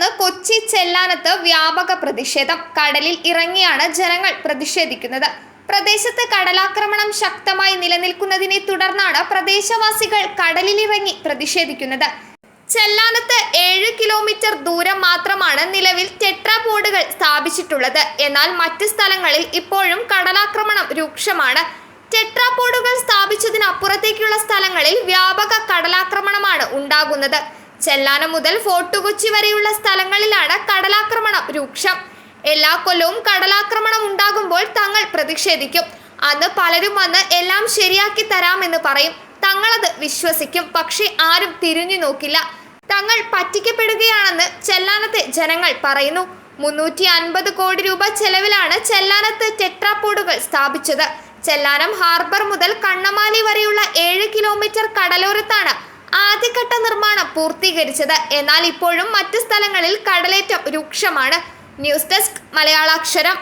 തുടർന്ന് കൊച്ചി ചെല്ലാനത്ത് വ്യാപക പ്രതിഷേധം. കടലിൽ ഇറങ്ങിയാണ് ജനങ്ങൾ പ്രതിഷേധിക്കുന്നത്. പ്രദേശത്ത് കടലാക്രമണം ശക്തമായി നിലനിൽക്കുന്നതിനെ തുടർന്നാണ് പ്രദേശവാസികൾ കടലിലിറങ്ങി പ്രതിഷേധിക്കുന്നത്. ചെല്ലാനത്ത് ഏഴ് കിലോമീറ്റർ ദൂരം മാത്രമാണ് നിലവിൽ ടെട്രാപോഡുകൾ സ്ഥാപിച്ചിട്ടുള്ളത്. എന്നാൽ മറ്റ് സ്ഥലങ്ങളിൽ ഇപ്പോഴും കടലാക്രമണം രൂക്ഷമാണ്. ടെട്രാപോഡുകൾ സ്ഥാപിച്ചതിനപ്പുറത്തേക്കുള്ള സ്ഥലങ്ങളിൽ വ്യാപക കടലാക്രമണമാണ് ഉണ്ടാകുന്നത്. ചെല്ലാനം മുതൽ ഫോർട്ട് കൊച്ചി വരെയുള്ള സ്ഥലങ്ങളിലാണ് കടലാക്രമണം രൂക്ഷം. എല്ലാ കൊല്ലവും കടലാക്രമണം ഉണ്ടാകുമ്പോൾ തങ്ങൾ പ്രതിഷേധിക്കും. അന്ന് പലരും വന്ന് എല്ലാം ശരിയാക്കി തരാമെന്ന് പറയും. തങ്ങളത് വിശ്വസിക്കും. പക്ഷേ ആരും തിരിഞ്ഞു നോക്കില്ല. തങ്ങൾ പറ്റിക്കപ്പെടുകയാണെന്ന് ചെല്ലാനത്തെ ജനങ്ങൾ പറയുന്നു. മുന്നൂറ്റി അൻപത് കോടി രൂപ ചെലവിലാണ് ചെല്ലാനത്ത് ടെട്രാപോഡുകൾ സ്ഥാപിച്ചത്. ചെല്ലാനം ഹാർബർ മുതൽ കണ്ണമാലി വരെയുള്ള ഏഴ് കിലോമീറ്റർ കടലോരത്താണ് ആദ്യഘട്ട നിർമ്മാണം പൂർത്തീകരിച്ചത്. എന്നാൽ ഇപ്പോഴും മറ്റ് സ്ഥലങ്ങളിൽ കടലേറ്റം രൂക്ഷമാണ്. News desk മലയാളാക്ഷരം.